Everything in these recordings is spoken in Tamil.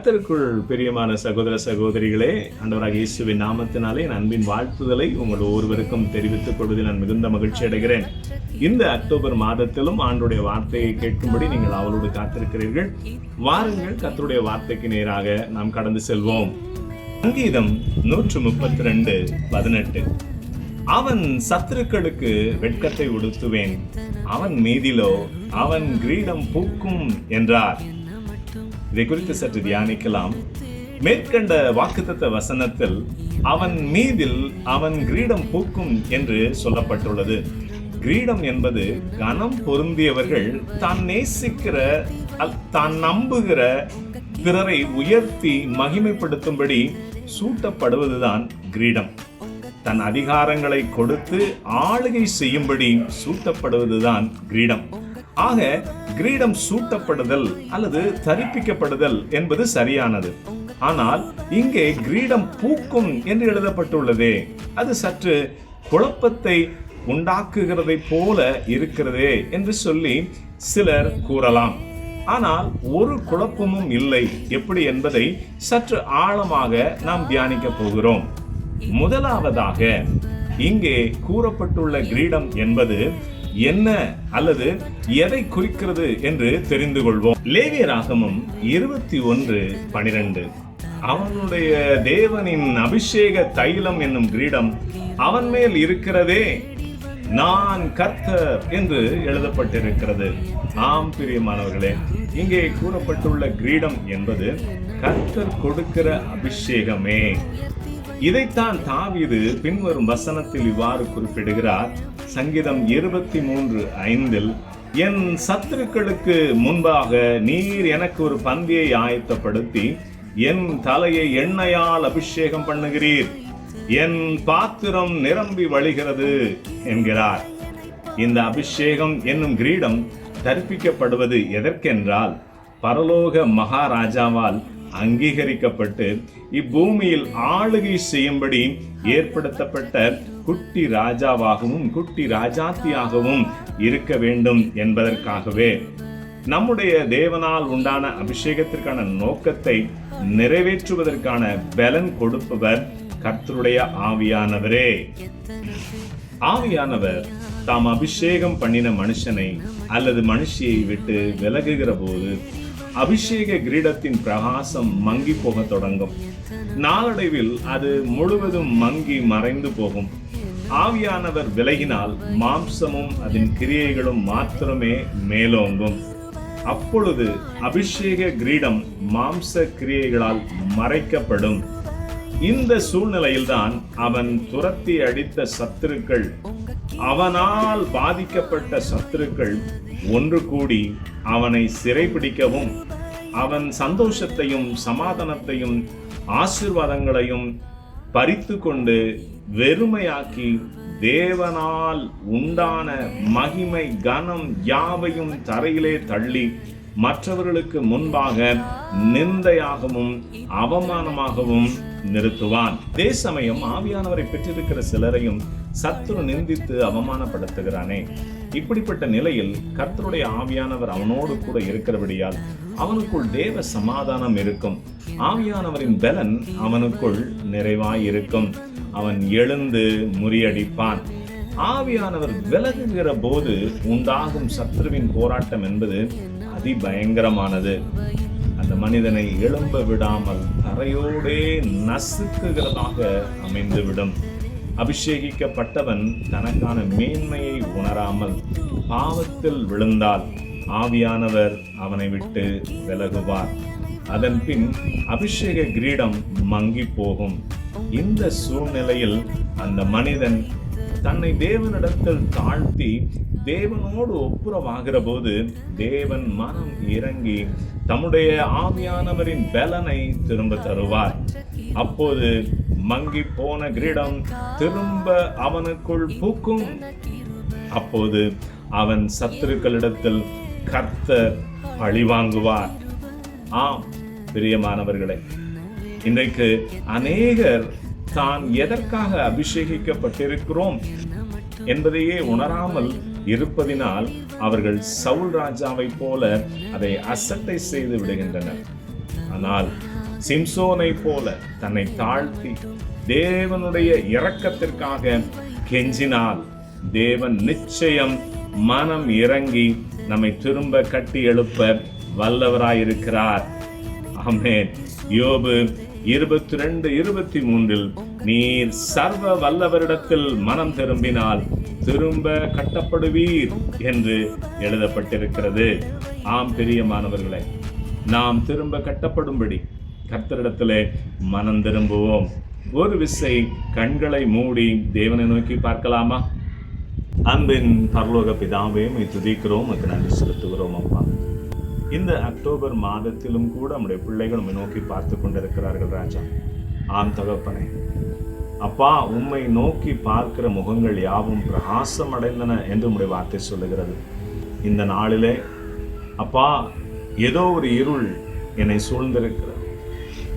கர்த்தருக்குள் பெரியமான சகோதர சகோதரிகளே ஆண்டவராக இயேசுவின் நாமத்தினாலே என் அன்பின் வாழ்த்துதலை உங்கள் ஒருவருக்கும் தெரிவித்துக் கொள்வதில் நான் மிகுந்த மகிழ்ச்சி அடைகிறேன். இந்த அக்டோபர் மாதத்திலும் ஆண்டுடைய வார்த்தையை கேட்கும்படி நீங்கள் அவளோடு காத்திருக்கிறீர்கள். வாருங்கள் கர்த்தருடைய வார்த்தைக்கு நேராக நாம் கடந்து செல்வோம். சங்கீதம் நூற்று முப்பத்தி ரெண்டு பதினெட்டு. அவன் சத்துருக்களுக்கு வெட்கத்தை உடுத்துவேன். அவன் மீதிலோ அவன் கிரீடம் பூக்கும் என்றார். இதை குறித்து சற்று தியானிக்கலாம். மேற்கண்ட வாக்குத்தத்த வசனத்தில் அவன் மீதில் அவன் கிரீடம் பூக்கும் என்று சொல்லப்பட்டுள்ளது. கிரீடம் என்பது கனம் பொருந்தியவர்கள் தான் நேசிக்கிற தான் நம்புகிற பிறரை உயர்த்தி மகிமைப்படுத்தும்படி சூட்டப்படுவதுதான் கிரீடம். தன் அதிகாரங்களை கொடுத்து ஆளுகை செய்யும்படி சூட்டப்படுவதுதான் கிரீடம். ஆக கிரீடம் சூட்டப்படுதல் அல்லது தரிப்பிக்கப்படுதல் என்பது சரியானது. ஆனால் இங்கே கிரீடம் பூக்கும் என்று எழுதப்பட்டுள்ளதே. அது சற்று குழப்பத்தை உண்டாக்குகிறதை போல இருக்கிறதே என்று சொல்லி சிலர் கூறலாம். ஆனால் ஒரு குழப்பமும் இல்லை. எப்படி என்பதை சற்று ஆழமாக நாம் தியானிக்க போகிறோம். முதலாவதாக இங்கே கூறப்பட்டுள்ள கிரீடம் என்பது என்ன அல்லது எதை குறிக்கிறது என்று தெரிந்து கொள்வோம். லேவிய ராகமம் இருபத்தி ஒன்று பனிரெண்டு. அவனுடைய தேவனின் அபிஷேக தைலம் என்னும் கிரீடம் அவன் மேல் இருக்கிறதே. நான் கர்த்தர் என்று எழுதப்பட்டிருக்கிறது. ஆம் பிரியமானவர்களே இங்கே கூறப்பட்டுள்ள கிரீடம் என்பது கர்த்தர் கொடுக்கிற அபிஷேகமே. இதைத்தான் தாவீது பின்வரும் வசனத்தில் இவ்வாறு குறிப்பிடுகிறார். சங்கீதம் இருபத்தி மூன்று ஐந்தில் என் சத்துருக்களுக்கு முன்பாக நீர் எனக்கு ஒரு பந்தியை ஆயத்தப்படுத்தி என் தலையை எண்ணெயால் அபிஷேகம் பண்ணுகிறீர். என் பாத்திரம் நிரம்பி வழிகிறது என்கிறார். இந்த அபிஷேகம் என்னும் கிரீடம் தரிப்பிக்கப்படுவது எதற்கென்றால் பரலோக மகாராஜாவால் அங்கீகரிக்கப்பட்டு இப்பூமியில் ஆளுகை செய்யும்படி ஏற்படுத்தப்பட்ட குட்டி ராஜாவாகவும் குட்டி ராஜாத்தியாகவும் இருக்க வேண்டும் என்பதற்காகவே நம்முடைய தேவனால் உண்டான அபிஷேகத்திற்கான நோக்கத்தை நிறைவேற்றுவதற்கான பலன் கொடுப்பவர் கர்த்தருடைய ஆவியானவரே. ஆவியானவர் தாம் அபிஷேகம் பண்ணின மனுஷனை அல்லது மனுஷியை விட்டு விலகுகிற போது அபிஷேக கிரீடத்தின் பிரகாசம் மங்கி போக தொடங்கும். நாளடைவில் அது முழுவதும் மங்கி மறைந்து போகும். ஆவியானவர் விலகினால் மாம்சமும் அதன் கிரியைகளும் மாத்திரமே மேலோங்கும். அப்பொழுது அபிஷேக கிரீடம் மாம்ச கிரியைகளால் மறைக்கப்படும். இந்த சூழ்நிலையில்தான் அவன் துரத்தி அடித்த சத்துருக்கள் அவனால் பாதிக்கப்பட்ட சத்துருக்கள் ஒன்று கூடி அவனை சிறைபிடிக்கவும் அவன் சந்தோஷத்தையும் சமாதானத்தையும் ஆசீர்வாதங்களையும் பறித்து கொண்டு வெறுமையாக்கி தேவனால் உண்டான மகிமை கனம் யாவையும் தரையிலே தள்ளி மற்றவர்களுக்கு முன்பாக நிந்தையாகவும் அவமானமாகவும் நிறுத்துவான். அதே சமயம் ஆவியானவரை பெற்றிருக்கிற சிலரையும் சத்துரு நிந்தித்து அவமானப்படுத்துகிறானே. இப்படிப்பட்ட நிலையில் கர்த்தருடைய ஆவியானவர் அவனோடு கூட இருக்கிறபடியால் அவனுக்குள் தேவ சமாதானம் இருக்கும். ஆவியானவரின் பலன் அவனுக்குள் நிறைவாய் இருக்கும் அவன் எழுந்து முறியடிப்பான். ஆவியானவர் விலகுகிற போது உண்டாகும் சத்ருவின் போராட்டம் என்பது அதிபயங்கரமானது. அந்த மனிதனை எழும்ப விடாமல் தரையோடே நசுக்குகிறதாக அமைந்துவிடும். அபிஷேகிக்கப்பட்டவன் தனக்கான மேன்மையை உணராமல் பாவத்தில் விழுந்தால் ஆவியானவர் அவனை விட்டு விலகுவார். அதன்பின் அபிஷேக கிரீடம் மங்கி போகும். இந்த சூழ்நிலையில் அந்த மனிதன் தன்னை தேவனிடத்தில் தாழ்த்தி தேவனோடு ஒப்புரவாகிற போது தேவன் மனம் இறங்கி தம்முடைய ஆவியானவரின் பலனை திரும்ப தருவார். அப்போது மங்கி போன கிரீடம் திரும்ப அவனுக்குள் பூக்கும். அப்போது அவன் சத்துருக்களிடத்தில் கர்த்தர் பழிவாங்குவார். ஆம் பிரியமானவர்களே இன்றைக்கு அநேகர் தான் எதற்காக அபிஷேகிக்கப்பட்டிருக்கிறோம் என்பதையே உணராமல் இருப்பதினால் அவர்கள் சவுல் ராஜாவை போல அதை அசட்டை செய்து விடுகின்றனர். ஆனால் சிம்சோனை போல தன்னை தாழ்த்தி தேவனுடைய இரக்கத்திற்காக கெஞ்சினால் தேவன் நிச்சயம் மனம் இறங்கி நம்மை திரும்ப கட்டி எழுப்ப வல்லவராயிருக்கிறார். ஆமென். யோபு இருபத்தி ரெண்டு இருபத்தி மூன்றில் நீர் சர்வ வல்லவரிடத்தில் மனம் திரும்பினால் திரும்ப கட்டப்படுவீர் என்று எழுதப்பட்டிருக்கிறது. ஆம் பிரியமானவர்களே நாம் திரும்ப கட்டப்படும்படி கர்த்தரிடத்தில் மனம் திரும்புவோம். ஒரு விசை கண்களை மூடி தேவனை நோக்கி பார்க்கலாமா? அன்பின் பரலோக பிதாவே துதிக்கிறோம் உமக்கு நன்றி செலுத்துகிறோம் அப்பா. இந்த அக்டோபர் மாதத்திலும் கூட நம்முடைய பிள்ளைகள் நம்மை நோக்கி பார்த்து கொண்டிருக்கிறார்கள் ராஜா. ஆம் தகப்பனே. அப்பா உம்மை நோக்கி பார்க்கிற முகங்கள் யாவும் பிரகாசம் அடைந்தன என்று உடைய வார்த்தை சொல்லுகிறது. இந்த நாளிலே அப்பா ஏதோ ஒரு இருள் என்னை சூழ்ந்திருக்கிறது.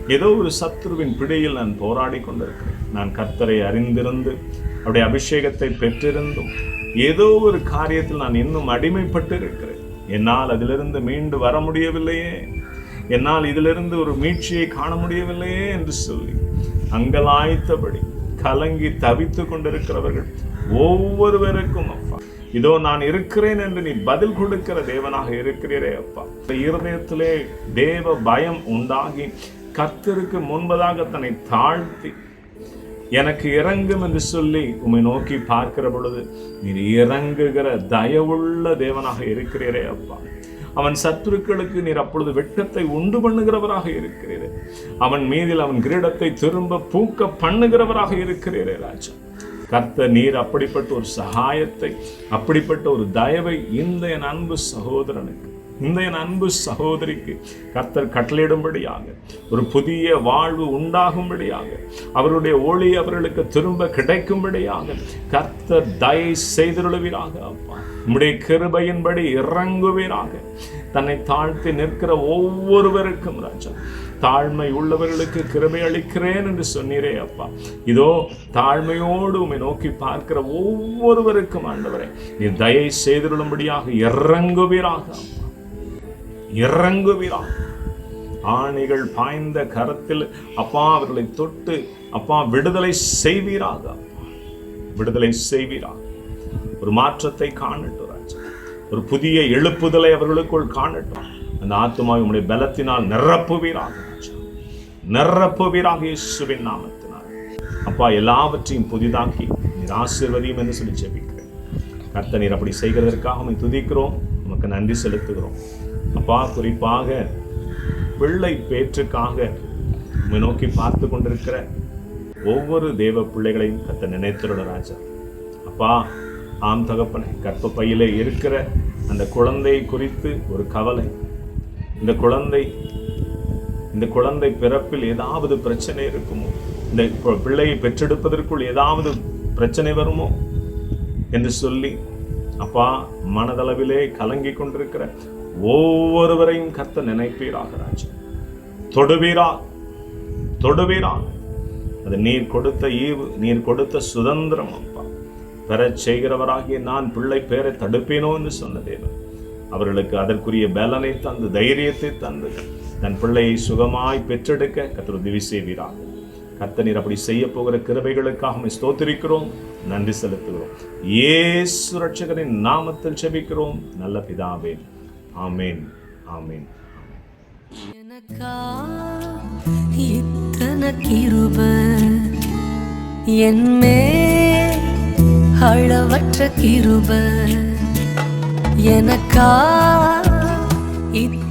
ஏதோ ஒரு சத்ருவின் பிடியில் நான் போராடி கொண்டிருக்கிறேன். நான் கர்த்தரை அறிந்திருந்து அவருடைய அபிஷேகத்தை பெற்றிருந்தும் ஏதோ ஒரு காரியத்தில் நான் இன்னும் அடிமைப்பட்டு இருக்கிறேன் என்னால் அதிலிருந்து மீண்டு வர முடியவில்லையே. என்னால் இதிலிருந்து ஒரு மீட்சியை காண முடியவில்லையே என்று சொல்லி அங்கலாய்த்தபடி கலங்கி தவித்துக் கொண்டிருக்கிறவர்கள் ஒவ்வொருவருக்கும் அப்பா. இதோ நான் இருக்கிறேன் என்று நீ பதில் கொடுக்கிற தேவனாக இருக்கிறீரே அப்பா. இந்த இருதயத்திலே தேவ பயம் உண்டாகி கர்த்தருக்கு முன்பதாக தன்னை தாழ்த்தி எனக்கு இறங்கும் என்று சொல்லி உம்மை நோக்கி பார்க்கிற பொழுது நீர் இறங்குகிற தயவுள்ள தேவனாக இருக்கிறீரே அப்பா. அவன் சத்துருக்களுக்கு நீர் அப்பொழுது வெட்டத்தை உண்டு பண்ணுகிறவராக இருக்கிறீரே. அவன் மீதில் அவன் கிரீடத்தை திரும்ப பூக்க பண்ணுகிறவராக இருக்கிறீரே ராஜா. கர்த்த நீர் அப்படிப்பட்ட ஒரு சகாயத்தை அப்படிப்பட்ட ஒரு தயவை இந்த என் அன்பு சகோதரனுக்கு இந்த என் அன்பு சகோதரிக்கு கர்த்தர் கட்டளையிடும்படியாக ஒரு புதிய வாழ்வு உண்டாகும்படியாக அவருடைய ஒளி அவர்களுக்கு திரும்ப கிடைக்கும்படியாக கர்த்தர் தயை செய்திருளுவீராக அப்பா. உம்முடைய கிருபையின்படி இறங்குவீராக. தன்னை தாழ்த்தி நிற்கிற ஒவ்வொருவருக்கும் ராஜா தாழ்மை உள்ளவர்களுக்கு கிருபை அளிக்கிறேன் என்று சொன்னீரே அப்பா. இதோ தாழ்மையோடு உண்மை நோக்கி பார்க்கிற ஒவ்வொருவருக்கும் ஆண்டவரே நீ தயை செய்திருளும்படியாக இறங்குவீராக. அப்பா இறங்குவீராக ஆணிகள் பாய்ந்த கரத்தில் அப்பா அவர்களை தொட்டு அப்பா விடுதலை செய்வீராக. விடுதலை செய்வீராக. ஒரு மாற்றத்தை காணட்டும் ராஜா. ஒரு புதிய எழுப்புதலை அவர்களுக்குள் காணட்டும். அந்த ஆத்மாவை உம்முடைய பலத்தினால் நிரப்புவீராக நிரப்புவீராக இயேசுவின் நாமத்தினால். அப்பா எல்லாவற்றையும் புதிதாக்கி நீர் ஆசிர்வதியும் என்று சொல்லி ஜெபிக்கிறேன். கர்த்த நீர் அப்படி செய்கிறதற்காக துதிக்கிறோம். நமக்கு நன்றி செலுத்துகிறோம். அப்பா குறிப்பாக பிள்ளை பேற்றுக்காக உண்மை நோக்கி பார்த்து கொண்டிருக்கிற ஒவ்வொரு தேவ பிள்ளைகளையும் கத்த நினைத்திருட ராஜா. அப்பா ஆம் தகப்பனை கற்ப பையிலே இருக்கிற அந்த குழந்தை குறித்து ஒரு கவலை. இந்த குழந்தை இந்த குழந்தை பிறப்பில் ஏதாவது பிரச்சனை இருக்குமோ? இந்த பிள்ளையை பெற்றெடுப்பதற்குள் ஏதாவது பிரச்சனை வருமோ? என்று சொல்லி அப்பா மனதளவிலே கலங்கி கொண்டிருக்கிற ஒவ்வொருவரையும் கத்த நினைப்பீராக ராஜா. தொடுவீரா? தொடுவீரா அது நீர் கொடுத்த ஈவு நீர் கொடுத்த சுதந்திரம் அப்பா. பெறச் செய்கிறவராகிய நான் பிள்ளை பேரை தடுப்பேனோ என்று சொன்ன தேவன். அவர்களுக்கு அதற்குரிய பலனை தந்து தைரியத்தை தந்து தன் பிள்ளையை சுகமாய் பெற்றெடுக்க கத்தர் உதவி செய்வீராக. கர்த்த நீர் அப்படி செய்ய போகிற கிருபைகளுக்காக ஸ்தோத்திரிக்கிறோம் நன்றி செலுத்துகிறோம். ஏ சுரட்சகரின் நாமத்தில் செபிக்கிறோம் நல்ல பிதாவே. ஆமேன் ஆமேன் எனக்கா இத்தனை கிருப என்மே அளவற்ற கிருப. எனக்கா இத்த